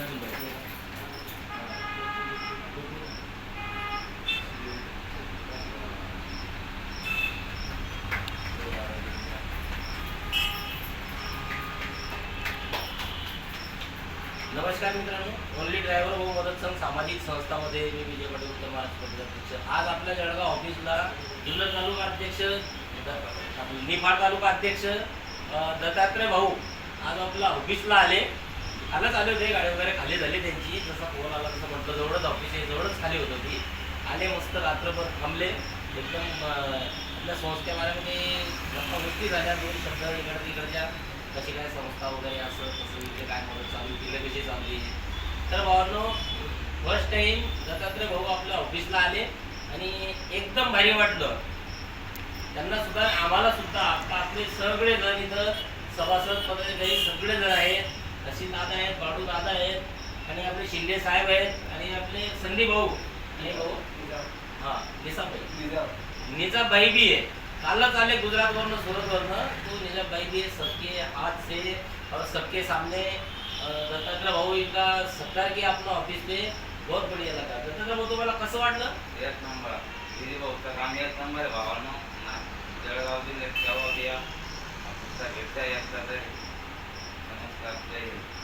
नमस्कार मित्रांनो only driver व मदत संघ सामाजिक संस्थामध्ये मी विजय पटेल उत्तम अध्यक्ष. आज आपल्या जळगाव ऑफिसला जिल्हा तालुका अध्यक्ष निफाड तालुका अध्यक्ष दत्तात्रय भाऊ आज आपल्या ऑफिसला आले. आलंच आले होते गाडी वगैरे खाली झाली त्यांची. जसा फोन आला तसं म्हटलं जवळच ऑफिस आहे जवळच खाली होतं ती. आले मस्त रात्रभर थांबले. एकदम आपल्या संस्थे संस्थेबाऱ्यामध्ये गप्पा गोष्टी झाल्या दोन शब्द इकडं तिकडच्या. कशी काय संस्था वगैरे असं तसं इथे काय मदत चालू तिकडे कशी चालली. तर भावांनो फर्स्ट टाइम दत्तात्रय भाऊ आपल्या ऑफिसला आले आणि एकदम भारी वाटलं. त्यांना सुद्धा आम्हाला सुद्धा आपले सगळे जण इथं सभासद पदाधिकारी सगळे जण दादा आहेत बाडू दादा आहेत आणि आपले शिंदे साहेब आहेत आणि आपले संदीप भाऊ. आणि भाऊ हा निसाभाई निजाभाई भी है कालच आले गुजरात वरनं सूरत वरनं तो निजाभाई भी है सबके हाथ से और सबके सामने दत्तात्रय भाऊ इनका सत्कार किया अपना ऑफिस पे. बहुत बढ़िया लगा. दत्तात्रय भाऊ तुम्हाला कसं वाटलं? एक नंबर. दिदी भाऊचं काम एक नंबर आहे भावानं. जळगाव जिल्ह्यात बिया भेटता एकदा तरी. नमस्कार. जय हिंद.